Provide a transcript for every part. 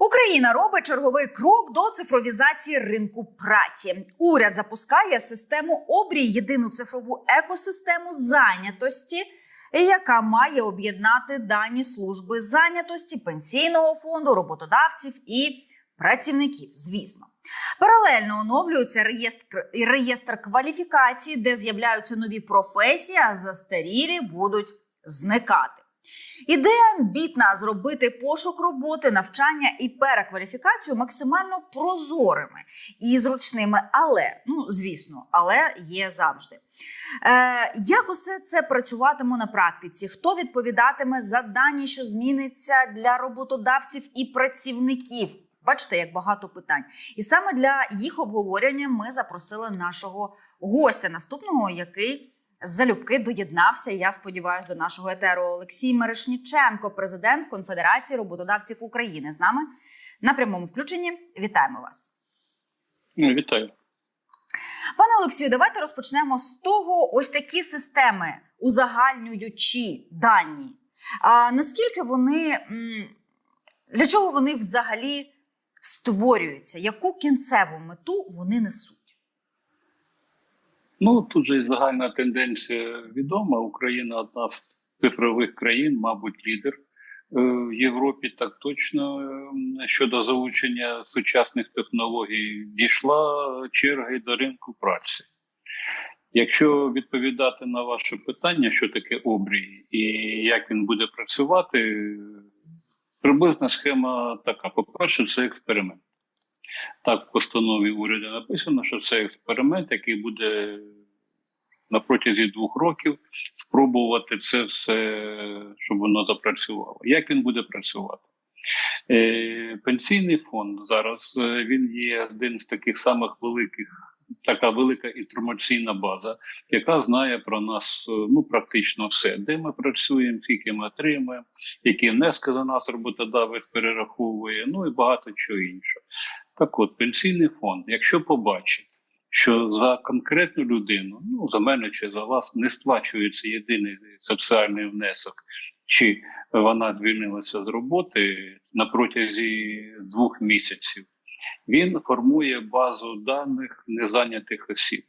Україна робить черговий крок до цифровізації ринку праці. Уряд запускає систему обрій єдину цифрову екосистему зайнятості, яка має об'єднати дані служби зайнятості, пенсійного фонду, роботодавців і працівників. Звісно, паралельно оновлюється реєстр, реєстр кваліфікацій, де з'являються нові професії, а застарілі будуть зникати. Ідея амбітна зробити пошук роботи, навчання і перекваліфікацію максимально прозорими і зручними. Але ну звісно, але є завжди. Е, як усе це працюватиме на практиці? Хто відповідатиме за дані, що зміниться для роботодавців і працівників? Бачите, як багато питань. І саме для їх обговорення ми запросили нашого гостя наступного, який залюбки доєднався. Я сподіваюся, до нашого етеру Олексій Мерешніченко, президент Конфедерації роботодавців України. З нами на прямому включенні. Вітаємо вас. Ну, вітаю. Пане Олексію, давайте розпочнемо з того, ось такі системи, узагальнюючи дані. А наскільки вони для чого вони взагалі створюються? Яку кінцеву мету вони несуть? Ну тут же загальна тенденція відома. Україна одна з цифрових країн, мабуть, лідер е, в Європі. Так точно е, щодо залучення сучасних технологій дійшла черга й до ринку праці. Якщо відповідати на ваше питання, що таке обрій і як він буде працювати, приблизна схема така: по-перше, це експеримент. Так, в постанові уряду написано, що це експеримент, який буде на протязі двох років спробувати це все, щоб воно запрацювало. Як він буде працювати? Е, Пенсійний фонд зараз е, він є один з таких самих великих. Така велика інформаційна база, яка знає про нас е, ну практично все, де ми працюємо, скільки ми отримуємо, які внески за нас роботодавець перераховує, ну і багато чого іншого. Так от, пенсійний фонд, якщо побачить, що за конкретну людину, ну за мене чи за вас, не сплачується єдиний соціальний внесок, чи вона звільнилася з роботи на протязі двох місяців, він формує базу даних незайнятих осіб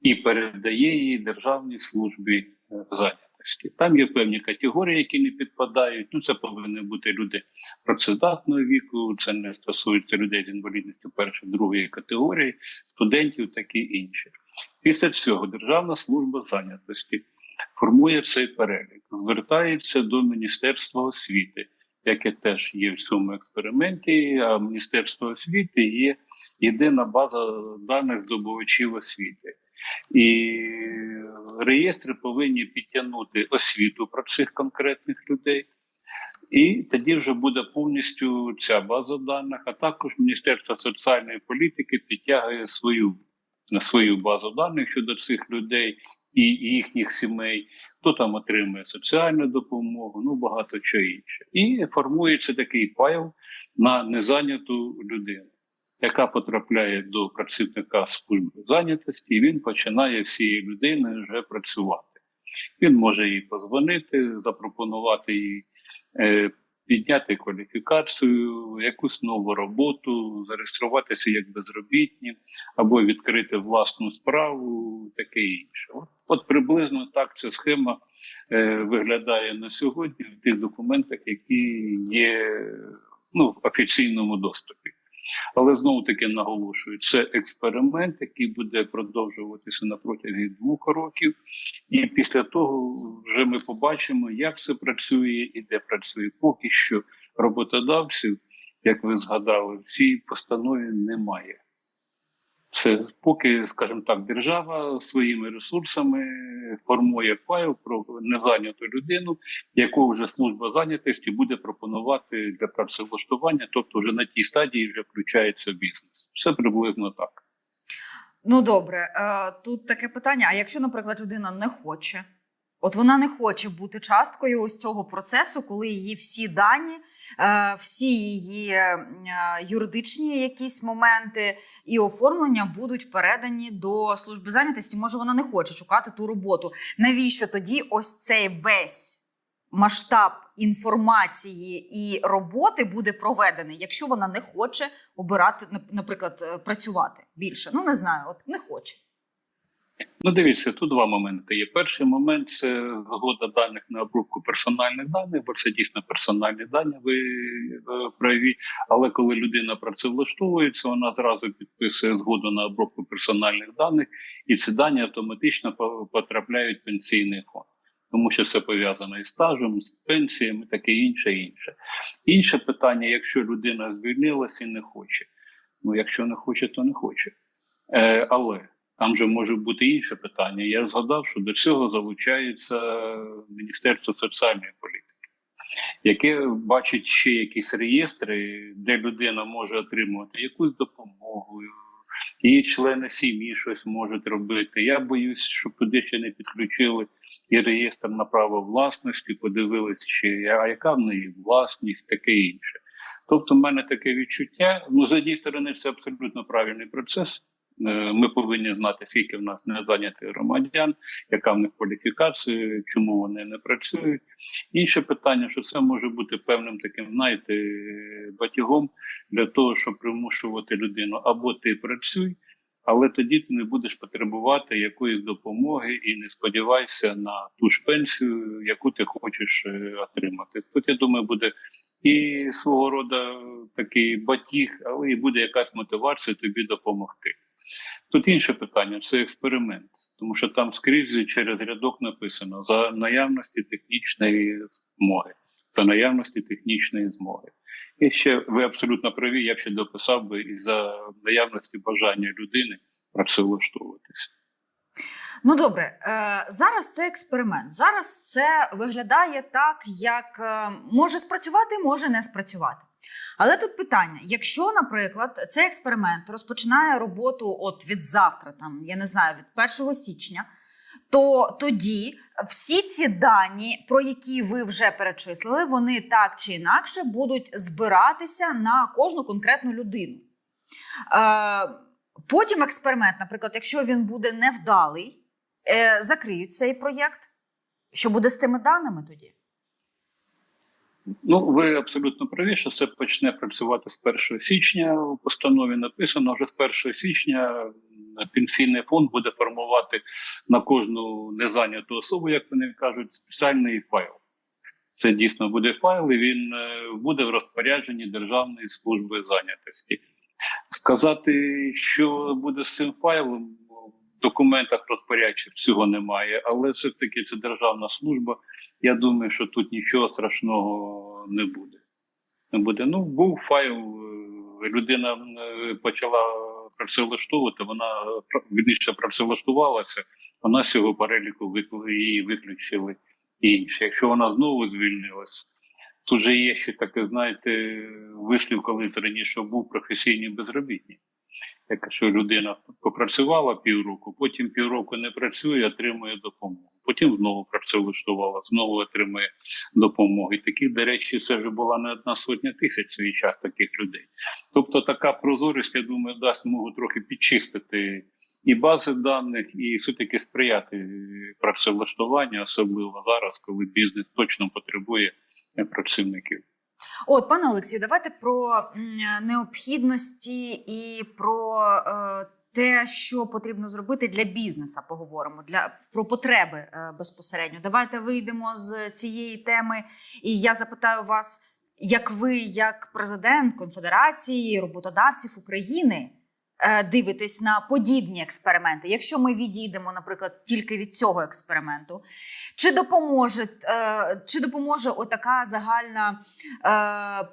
і передає її Державній службі е, зайнятості. Там є певні категорії, які не підпадають. Ну, це повинні бути люди працездатного віку, це не стосується людей з інвалідністю першої, другої категорії, студентів, так і інші. Після цього Державна служба зайнятості формує цей перелік, звертається до Міністерства освіти, яке теж є в цьому експерименті. А Міністерство освіти є єдина база даних здобувачів освіти. І реєстри повинні підтягнути освіту про цих конкретних людей. І тоді вже буде повністю ця база даних, а також Міністерство соціальної політики підтягує свою свою базу даних щодо цих людей і їхніх сімей, хто там отримує соціальну допомогу, ну багато чого інше. І формується такий файл на незайняту людину, яка потрапляє до працівника служби зайнятості, і він починає всією людиною вже працювати. Він може їй позвонити, запропонувати їй е, підняти кваліфікацію, якусь нову роботу, зареєструватися як безробітні, або відкрити власну справу, таке інше. От, приблизно так ця схема е, виглядає на сьогодні в тих документах, які є ну, в офіційному доступі. Але знову таки наголошую, це експеримент, який буде продовжуватися на протязі двох років, і після того вже ми побачимо, як це працює і де працює. Поки що роботодавців, як ви згадали, в цій постанові немає. Це поки, скажімо так, держава своїми ресурсами формує файл про незайняту людину, яку вже служба зайнятості буде пропонувати для працевлаштування, тобто вже на тій стадії вже включається бізнес. Все приблизно так. Ну добре, е, тут таке питання: а якщо, наприклад, людина не хоче, от вона не хоче бути часткою ось цього процесу, коли її всі дані, е, всі її е, юридичні якісь моменти і оформлення будуть передані до служби зайнятості. Може, вона не хоче шукати ту роботу. Навіщо тоді ось цей весь масштаб інформації і роботи буде проведений, якщо вона не хоче обирати, нап- наприклад, е, працювати більше. Ну не знаю, от не хоче. Ну, дивіться, тут два моменти є. Перший момент це згода даних на обробку персональних даних, бо це дійсно персональні дані, ви е, праві. Але коли людина працевлаштовується, вона зразу підписує згоду на обробку персональних даних, і ці дані автоматично потрапляють в пенсійний фонд. Тому що це пов'язано із стажем, з пенсіями, таке інше, інше. Інше питання, якщо людина звільнилася і не хоче. Ну, якщо не хоче, то не хоче. Е, але там же може бути інше питання. Я згадав, що до цього залучається Міністерство соціальної політики, яке бачить ще якісь реєстри, де людина може отримувати якусь допомогу. Її члени сім'ї щось можуть робити. Я боюсь, щоб туди ще не підключили і реєстр на право власності, подивилися, чи а яка в неї власність, таке інше. Тобто, в мене таке відчуття. Ну, з однієї сторони, це абсолютно правильний процес. Е, Ми повинні знати, скільки в нас незайнятих громадян, яка в них кваліфікація, чому вони не працюють. Інше питання, що це може бути певним таким, знаєте, батягом для того, щоб примушувати людину або ти працюй, але тоді ти не будеш потребувати якоїсь допомоги і не сподівайся на ту ж пенсію, яку ти хочеш е, отримати. Тут я думаю, буде і свого роду такий батіг, але і буде якась мотивація тобі допомогти. Тут інше питання це експеримент, тому що там скрізь через рядок написано за наявності технічної змоги, за наявності технічної змоги. І ще ви абсолютно праві, я б ще дописав би і за наявності бажання людини працевлаштовуватися. Ну добре, е, зараз це експеримент. Зараз це виглядає так, як е, може спрацювати, може не спрацювати. Але тут питання: якщо, наприклад, цей експеримент розпочинає роботу от від завтра, там я не знаю, від 1 січня, то тоді всі ці дані, про які ви вже перечислили, вони так чи інакше будуть збиратися на кожну конкретну людину. Е, Потім експеримент, наприклад, якщо він буде невдалий, е, закриють цей проєкт. Що буде з тими даними тоді? Ну, ви абсолютно праві, що це почне працювати з 1 січня. У постанові написано, вже з 1 січня пенсійний фонд буде формувати на кожну незайняту особу, як вони кажуть, спеціальний файл. Це дійсно буде файл, і він е, буде в розпорядженні Державної служби зайнятості. Сказати, що буде з цим файлом, документах розпорядчих цього немає, але все ж таки це державна служба. Я думаю, що тут нічого страшного не буде. Не буде. Ну, був файл, е, людина е, почала працевлаштовувати, вона пр- вірніше працевлаштувалася, вона з цього переліку її виключили інше. Якщо вона знову звільнилась, тут же є ще таке, знаєте, вислів, коли раніше був професійні безробітні. Якщо людина попрацювала півроку, потім півроку не працює, отримує допомогу. Потім знову працевлаштувала, знову отримує допомогу. І таких, до речі, це вже була не одна сотня тисяч свій час таких людей. Тобто така прозорість, я думаю, дасть змогу трохи підчистити і бази даних, і все-таки сприяти працевлаштуванню, особливо зараз, коли бізнес точно потребує е, працівників. От, пане Олексію, давайте про необхідності і про е, те, що потрібно зробити для бізнеса. Поговоримо для про потреби е, безпосередньо. Давайте вийдемо з цієї теми, і я запитаю вас, як ви, як президент Конфедерації роботодавців України. Е, Дивитесь на подібні експерименти. Якщо ми відійдемо, наприклад, тільки від цього експерименту, чи допоможе, е, чи допоможе отака загальна е,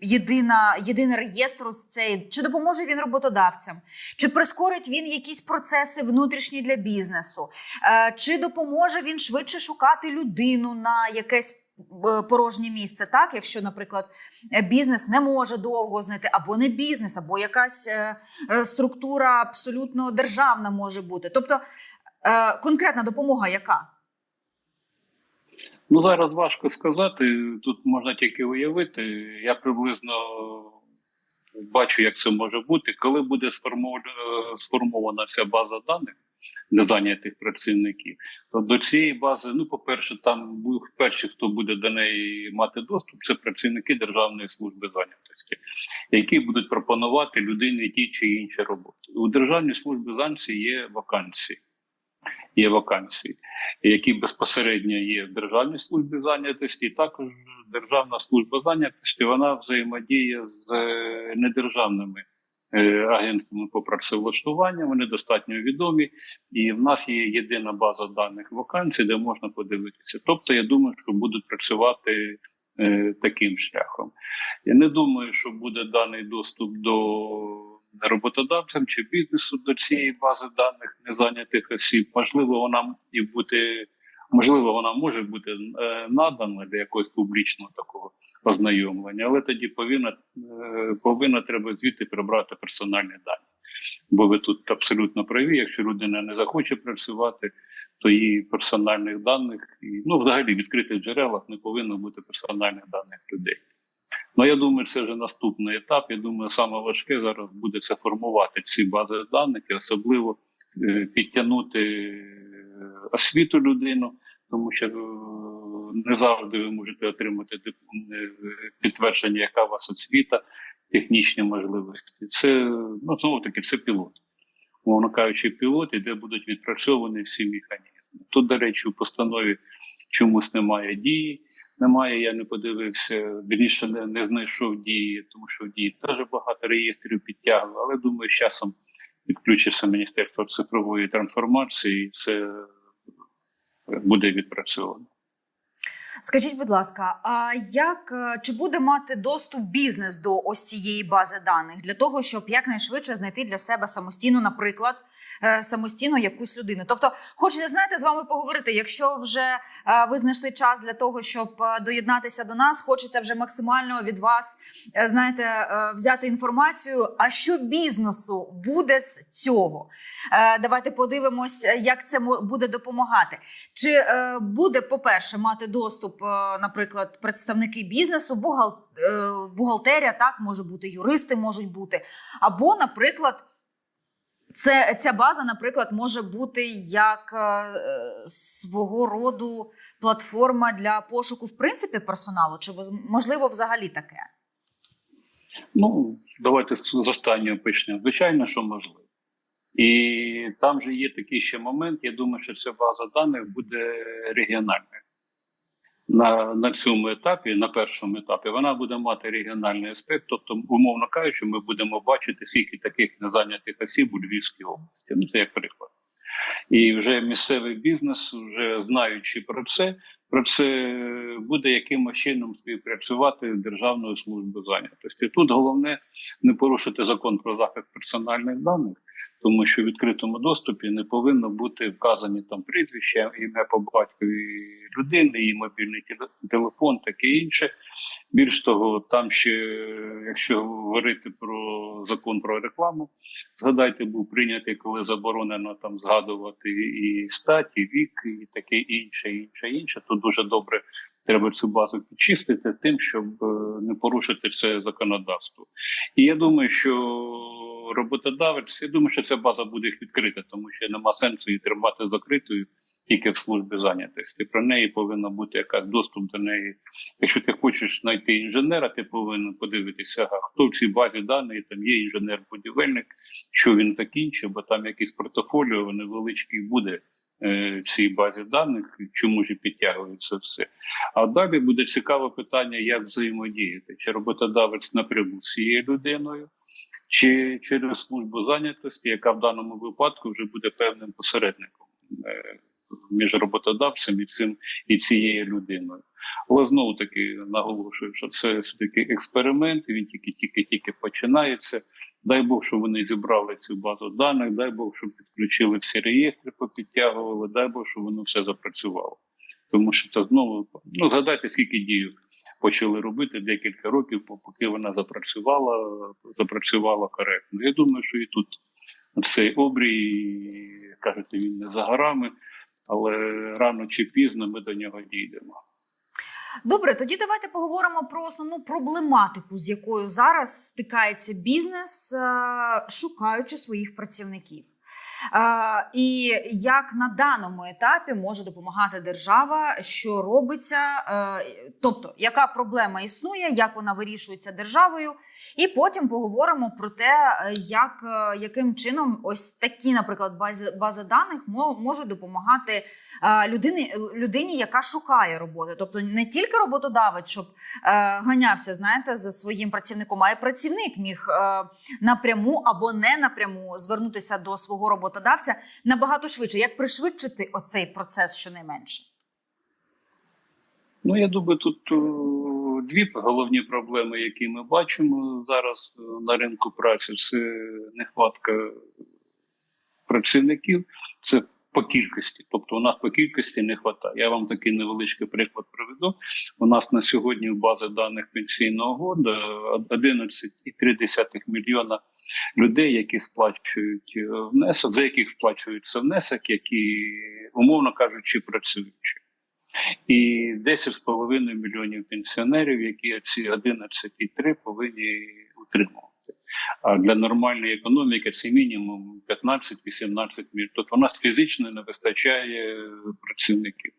єдина, єдиний реєстр ось цей, чи допоможе він роботодавцям, чи прискорить він якісь процеси внутрішні для бізнесу, чи допоможе він швидше шукати людину на якесь порожнє місце, так якщо, наприклад, е, бізнес не може довго знайти, або не бізнес, або якась е, е, структура абсолютно державна може бути. Тобто е, конкретна допомога яка? Ну зараз важко сказати. Тут можна тільки уявити. Я приблизно бачу, як це може бути. Коли буде сформована, ця база даних, незайнятих працівників. То до цієї бази, ну, по-перше, там бу- перші, хто буде до неї мати доступ, це працівники Державної служби зайнятості, які будуть пропонувати людині ті чи інші роботи. У Державній службі зайнятості є вакансії. Є вакансії, які безпосередньо є в Державній службі зайнятості, і також Державна служба зайнятості вона взаємодіє з е, недержавними агентствами по працевлаштуванню. Вони достатньо відомі, і в нас є єдина база даних вакансій, де можна подивитися. Тобто, я думаю, що будуть працювати е, таким шляхом. Я не думаю, що буде даний доступ до роботодавцям чи бізнесу до цієї бази даних незайнятих осіб. Можливо, вона і бути, можливо, вона може бути е, надана для якогось публічного такого ознайомлення, але тоді повинна, е, повинна треба звідти прибрати персональні дані. Бо ви тут абсолютно праві. Якщо людина не захоче працювати, то її персональних даних і ну взагалі в відкритих джерелах не повинно бути персональних даних людей. Ну я думаю, це вже наступний етап. Я думаю, саме важке зараз буде це формувати ці бази даних і особливо е, підтягнути е, освіту людину, тому що не завжди ви можете отримати е, підтвердження, яка у вас освіта, технічні можливості. Це ну знову таки це пілот. Мовно кажучи, пілоти, де будуть відпрацьовані всі механізми. Тут, до речі, у постанові чомусь немає дії. Немає, я не подивився, більше не, не знайшов дії, тому що в дії теж багато реєстрів підтягнули. Але думаю, з часом підключиться Міністерство цифрової трансформації, і це буде відпрацьовано. Скажіть, будь ласка, а як е, чи буде мати доступ бізнес до ось цієї бази даних для того, щоб якнайшвидше знайти для себе самостійно, наприклад, самостійно якусь людину? Тобто, хочеться знаєте, з вами поговорити. Якщо вже е, ви знайшли час для того, щоб е, доєднатися до нас, хочеться вже максимально від вас е, знаєте, е, взяти інформацію. А що бізнесу буде з цього? Е, Давайте подивимось, е, як це буде допомагати. Чи е, буде, по-перше, мати доступ, е, наприклад, представники бізнесу, бухгал, е, бухгалтерія, так може бути, юристи можуть бути, або, наприклад, це ця база, наприклад, може бути як е, свого роду платформа для пошуку в принципі персоналу, чи можливо взагалі таке? Ну, давайте з останнього почнемо. Звичайно, що можливо. І там же є такий ще момент. Я думаю, що ця база даних буде регіональною. На, на цьому етапі, на першому етапі, вона буде мати регіональний аспект. Тобто, умовно кажучи, ми будемо бачити, скільки таких незайнятих осіб у Львівській області. Ну, це як приклад. І вже місцевий бізнес, вже знаючи про це, про це буде якимось чином співпрацювати Державною службою зайнятості. Тут головне не порушити закон про захист персональних даних, тому що в відкритому доступі не повинно бути вказані там прізвища, ім'я по батькові людини, її мобільний телефон, таке інше. Більш того, там ще, якщо говорити про закон про рекламу, згадайте, був прийнятий, коли заборонено там згадувати і стать, і вік, і таке інше, інше, інше. То дуже добре треба цю базу підчистити тим, щоб е, не порушити це законодавство. І я думаю, що роботодавець, я думаю, що ця база буде відкрита, тому що нема сенсу її тримати закритою тільки в службі зайнятості. Про неї повинна бути якась доступ до неї. Якщо ти хочеш знайти інженера, ти повинен подивитися, а хто в цій базі даних, там є інженер-будівельник, що він закінчив, бо там якийсь портфоліо невеличкий буде. е, В цій базі даних, чому ж підтягується все. А далі буде цікаве питання, як взаємодіяти, чи роботодавець напряму з цією людиною, чи через службу зайнятості, яка в даному випадку вже буде певним посередником е, між роботодавцем і цим і цією людиною. Але знову таки наголошую, що це все-таки експеримент, він тільки тільки тільки починається. Дай Бог, щоб вони зібрали цю базу даних, дай Бог, щоб підключили всі реєстри, попідтягували, дай Бог, щоб воно все запрацювало. Тому що це знову ну згадайте, скільки дій почали робити декілька років, поки вона запрацювала, запрацювала коректно. Я думаю, що і тут цей обрій, кажете, він не за горами, але рано чи пізно ми до нього дійдемо. Добре, тоді давайте поговоримо про основну проблематику, з якою зараз стикається бізнес, е, шукаючи своїх працівників. І як на даному етапі може допомагати держава, що робиться, е, тобто яка проблема існує, як вона вирішується державою, і потім поговоримо про те, е, як, е, яким чином ось такі, наприклад, бази, бази даних можуть допомагати людині, людині, яка шукає роботи. Тобто не тільки роботодавець, щоб ганявся, знаєте, за своїм працівником, а й працівник міг напряму або не напряму звернутися до свого роботодавця набагато швидше. Як пришвидшити оцей процес щонайменше? Ну, я думаю, тут е, дві головні проблеми, які ми бачимо зараз е, на ринку праці, це нехватка працівників, це по кількості. Тобто у нас по кількості не вистачає. Я вам такий невеличкий приклад приведу. У нас на сьогодні в базі даних пенсійного году 11,3 мільйона людей, які сплачують е, внесок, за яких сплачується внесок, які, умовно кажучи, працюючі і 10,5 мільйонів пенсіонерів, які ці 11,3 повинні утримувати. А для нормальної економіки це мінімум 15-18 мільйонів. Тобто у нас фізично не вистачає працівників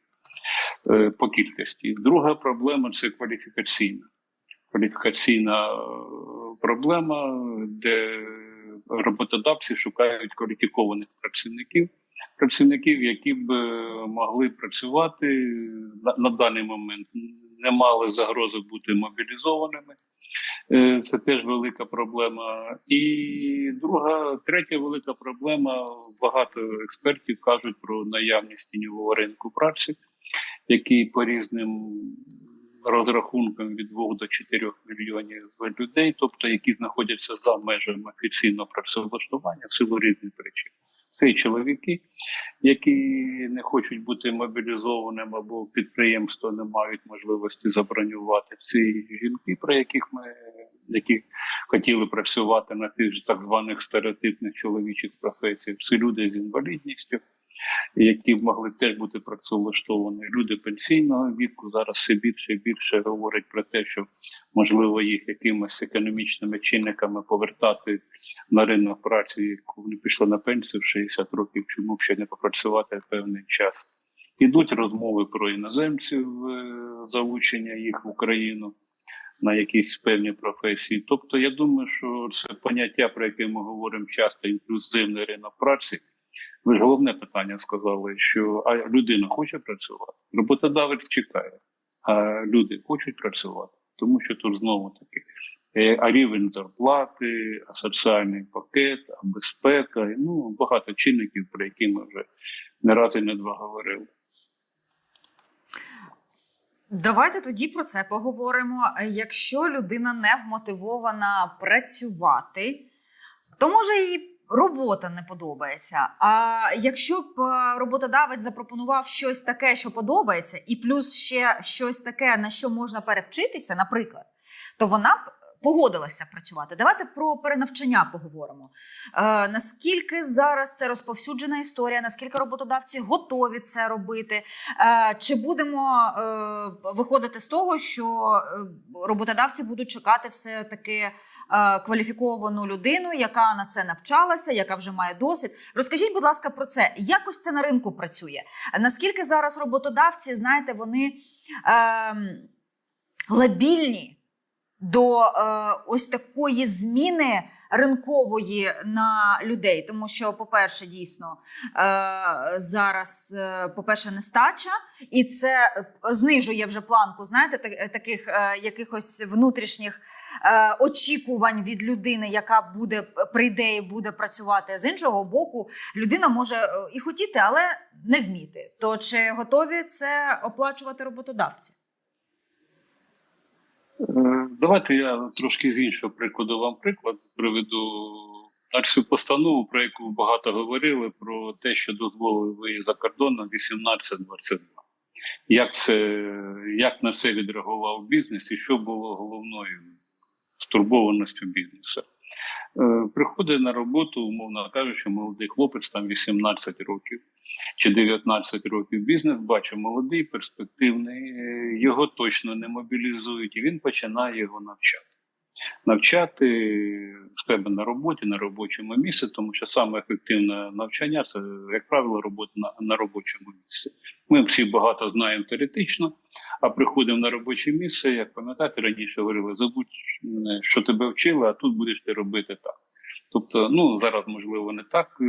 е, по кількості. Друга проблема це кваліфікаційна. Кваліфікаційна е, проблема, де роботодавці шукають кваліфікованих працівників працівників, які б е, могли працювати на, на даний момент, не мали загрози бути мобілізованими. Е, Це теж велика проблема. І друга, третя велика проблема. Багато експертів кажуть про наявність тіньового ринку праці, який по різним розрахункам від 2 до 4 мільйонів людей, тобто які знаходяться за межами офіційного працевлаштування в силу різних причин. Це чоловіки, які не хочуть бути мобілізованими або підприємства не мають можливості забронювати. Це жінки, про яких ми які хотіли працювати на тих так званих стереотипних чоловічих професіях. Це люди з інвалідністю, які могли теж бути працевлаштовані. Люди пенсійного віку зараз все більше і більше говорять про те, що можливо їх якимись економічними чинниками повертати на ринок праці, яку вони пішли на пенсію в 60 років, чому б ще не попрацювати певний час. Ідуть розмови про іноземців, е, залучення їх в Україну на якісь певні професії. Тобто, я думаю, що це поняття, про яке ми говоримо часто, інклюзивний ринок праці. Ви ж головне питання сказали, що а людина хоче працювати, роботодавець чекає, а люди хочуть працювати, тому що тут знову таки е, а рівень зарплати, а соціальний пакет, а безпека, ну багато чинників, про які ми вже не раз і не два говорили. Давайте тоді про це поговоримо. Якщо людина не вмотивована працювати, то може їй робота не подобається. А якщо б е, роботодавець запропонував щось таке, що подобається, і плюс ще щось таке, на що можна перевчитися, наприклад, то вона б погодилася працювати. Давайте про перенавчання поговоримо. Е, наскільки зараз це розповсюджена історія, наскільки роботодавці готові це робити? Е, чи будемо е, виходити з того, що е, роботодавці будуть чекати все таки кваліфіковану людину, яка на це навчалася, яка вже має досвід? Розкажіть, будь ласка, про це. Як ось це на ринку працює? Наскільки зараз роботодавці, знаєте, вони е, лабільні до е, ось такої зміни? Ринкової на людей, тому що, по-перше, дійсно е, зараз, е, по-перше, нестача, і це е, знижує вже планку, знаєте, таких е, якихось внутрішніх е, очікувань від людини, яка буде прийде і буде працювати. З іншого боку, людина може е, і хотіти, але не вміти. То чи готові це оплачувати роботодавці? Е, Давайте я трошки з іншого прикладу вам приклад приведу. На цю постанову, про яку багато говорили, про те, що дозволили виїзд за кордоном 18-22. Як це як на це відреагував бізнес і що було головною стурбованістю бізнесу? Е, Приходить на роботу, умовно кажучи, молодий хлопець там 18 років чи 19 років. Бізнес бачить молодий, перспективний, е, його точно не мобілізують, і він починає його навчати. Навчати себе на роботі, на робочому місці, тому що саме ефективне навчання це, як правило, робота на, на робочому місці. Ми всі багато знаємо теоретично, а приходимо на робоче місце, як пам'ятаєте, раніше говорили, забудь, що тебе вчили, а тут будеш ти робити так. Тобто, ну зараз можливо не так, е,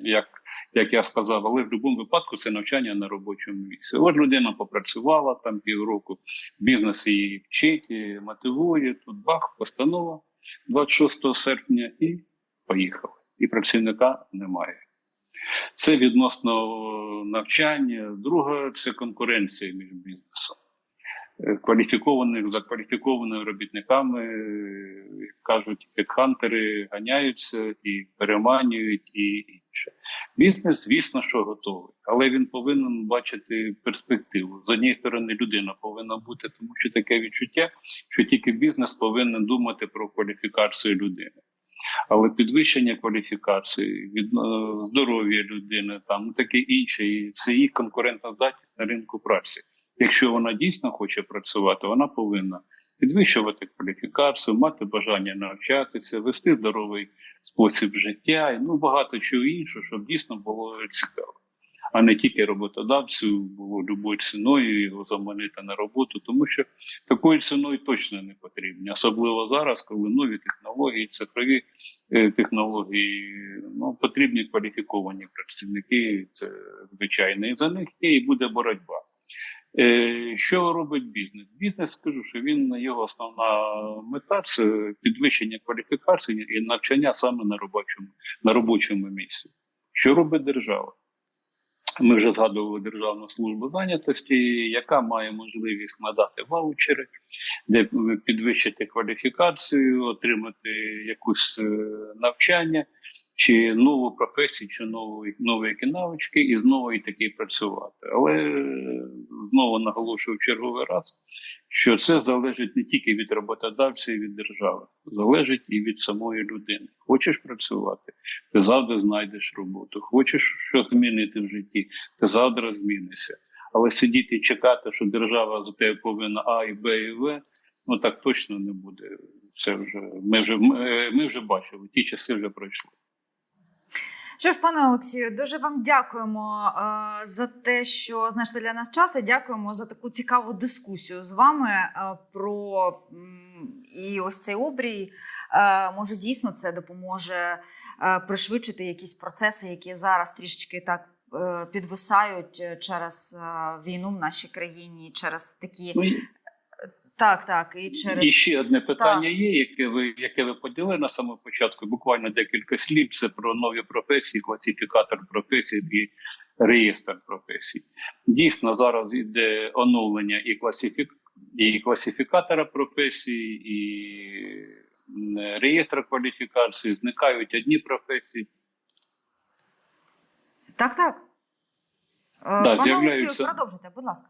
як, як я сказав, але в будь-якому випадку це навчання на робочому місці. От людина попрацювала там півроку, бізнес її вчить, мотивує. Тут бах, постанова 26 серпня і поїхав. І працівника немає. Це відносно навчання. Друге це конкуренція між бізнесом. Е, Кваліфікованих за кваліфікованими робітниками е, кажуть, хантери ганяються і переманюють, і. Бізнес, звісно, що готовий, але він повинен бачити перспективу. З однієї сторони, людина повинна бути, тому що таке відчуття, що тільки бізнес повинен думати про кваліфікацію людини. Але підвищення кваліфікації, від здоров'я людини, там таке інше, і це їх конкурентна здатність на ринку праці. Якщо вона дійсно хоче працювати, вона повинна підвищувати кваліфікацію, мати бажання навчатися, вести здоровий спосіб життя, і ну багато чого іншого, щоб дійсно було цікаво. А не тільки роботодавцю було любою ціною його заманити на роботу, тому що такою ціною точно не потрібні, особливо зараз, коли нові технології, цифрові е, технології, ну потрібні кваліфіковані працівники. Це звичайно, і за них є і буде боротьба. Е, Що робить бізнес? Бізнес скажу, що він його основна мета це підвищення кваліфікації і навчання саме на робочому на робочому місці. Що робить держава? Ми вже згадували Державну службу зайнятості, яка має можливість надати ваучери, де підвищити кваліфікацію, отримати якусь е, навчання, чи нову професію, чи нові, нові навички, і знову і таки працювати. Але е, знову наголошую черговий раз, що це залежить не тільки від роботодавця і від держави, залежить і від самої людини. Хочеш працювати, ти завжди знайдеш роботу. Хочеш щось змінити в житті, ти завтра змінишся. Але сидіти і чекати, що держава за тебе повинна А і Б і В, ну так точно не буде. Це вже ми вже ми, ми вже бачили, ті часи вже пройшли. Що ж, пане Олексію, дуже вам дякуємо е, за те, що знайшли для нас час. і Дякуємо за таку цікаву дискусію з вами е, про м, і ось цей обрій. Е, може, дійсно це допоможе е, пришвидшити якісь процеси, які зараз трішечки так е, підвисають е, через е, війну в нашій країні, через такі Ну, так, так, і через І ще одне питання є, яке ви яке ви поділили на самому початку. Буквально декілька слів. Це про нові професії, класифікатор професій і реєстр професій. Дійсно, зараз йде оновлення і класифік... і класифікатора професій, і реєстра кваліфікації. Зникають одні професії. так, так. Е, Пане Олексію, продовжуйте, будь ласка.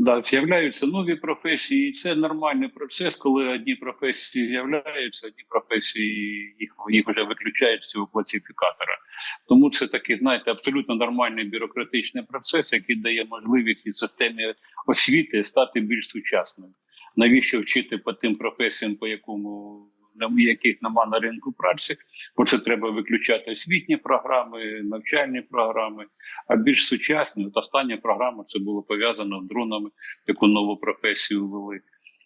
Да, з'являються нові професії, і це нормальний процес, коли одні професії з'являються, одні професії їх, їх вже виключають з цього класифікатора. Тому це такий, знаєте, абсолютно нормальний бюрократичний процес, який дає можливість і системі освіти стати більш сучасною. Навіщо вчити по тим професіям, по якому яких нема на ринку праці, бо це треба виключати освітні програми, навчальні програми, а більш сучасні. От остання програма це було пов'язано з дронами, яку нову професію ввели.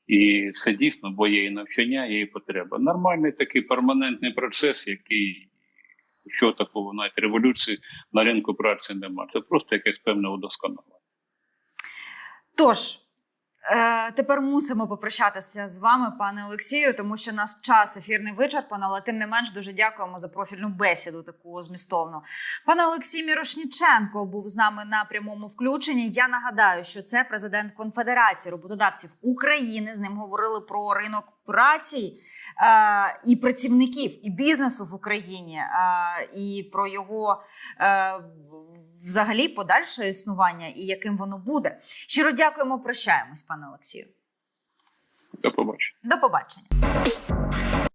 І це дійсно, бо є і навчання, є і потреба. Нормальний такий перманентний процес, який що такого навіть революції на ринку праці немає. Це просто якесь певне удосконалення. Тож, тепер мусимо попрощатися з вами, пане Олексію, тому що наш час ефірний вичерпано, але тим не менш дуже дякуємо за профільну бесіду, таку змістовну. Пане Олексій Мірошніченко був з нами на прямому включенні. Я нагадаю, що це президент Конфедерації роботодавців України. З ним говорили про ринок праці. е, І працівників, і бізнесу в Україні, е, і про його е, взагалі подальше існування і яким воно буде. Щиро дякуємо, прощаємось, пане Олексію. До побачення. До побачення.